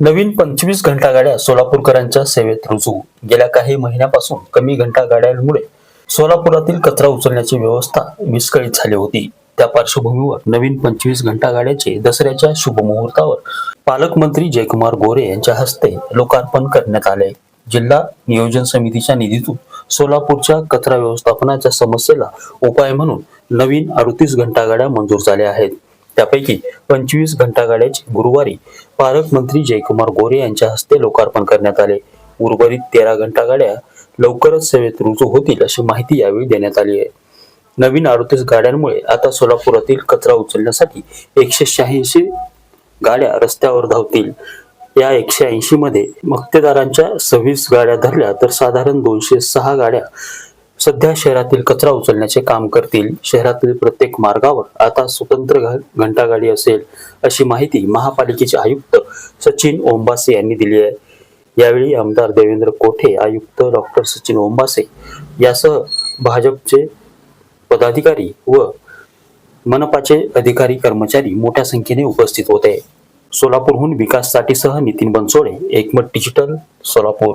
नवीन पंचवीस घंटा गाड्या सोलापूरकरांच्या सेवेत रुजू. गेल्या काही महिन्यापासून कमी घंटा गाड्यांमुळे सोलापुरातील कचरा उचलण्याची व्यवस्था विस्कळीत झाली होती. त्या पार्श्वभूमीवर नवीन पंचवीस घंटा गाड्याचे दसऱ्याच्या शुभमुहूर्तावर पालकमंत्री जयकुमार गोरे यांच्या हस्ते लोकार्पण करण्यात आले. जिल्हा नियोजन समितीच्या निधीतून सोलापूरच्या कचरा व्यवस्थापनाच्या समस्येला उपाय म्हणून नवीन अडतीस घंटा गाड्या मंजूर झाल्या आहेत. त्यापैकी पंचवीस घंटा गाड्याचे गुरुवारी पालकमंत्री जयकुमार गोरे यांच्या हस्ते लोकार्पण करण्यात आले. उर्वरित तेरा घंटा गाड्या लवकरच सेवेत रुजू होतील अशी माहिती यावेळी देण्यात आली आहे. नवीन अडतीस गाड्यांमुळे आता सोलापुरातील कचरा उचलण्यासाठी एकशे शहाऐंशी गाड्या रस्त्यावर धावतील. या एकशे ऐंशी मध्ये मक्तेदारांच्या सव्वीस गाड्या धरल्या तर साधारण दोनशे सहा गाड्या सध्या शहरातील कचरा उचलण्याचे काम करतील. शहरातील प्रत्येक मार्गावर आता स्वतंत्र घ- घंटागाडी असेल अशी माहिती महापालिकेचे आयुक्त सचिन ओंबासे यांनी दिली आहे. यावेळी आमदार देवेंद्र कोठे आयुक्त डॉक्टर सचिन ओंबासे यासह भाजपचे पदाधिकारी व मनपाचे अधिकारी कर्मचारी मोठ्या संख्येने उपस्थित होते. सोलापूरहून विकाससाठीसह Nitin Bansode Ekmat digital Solapur.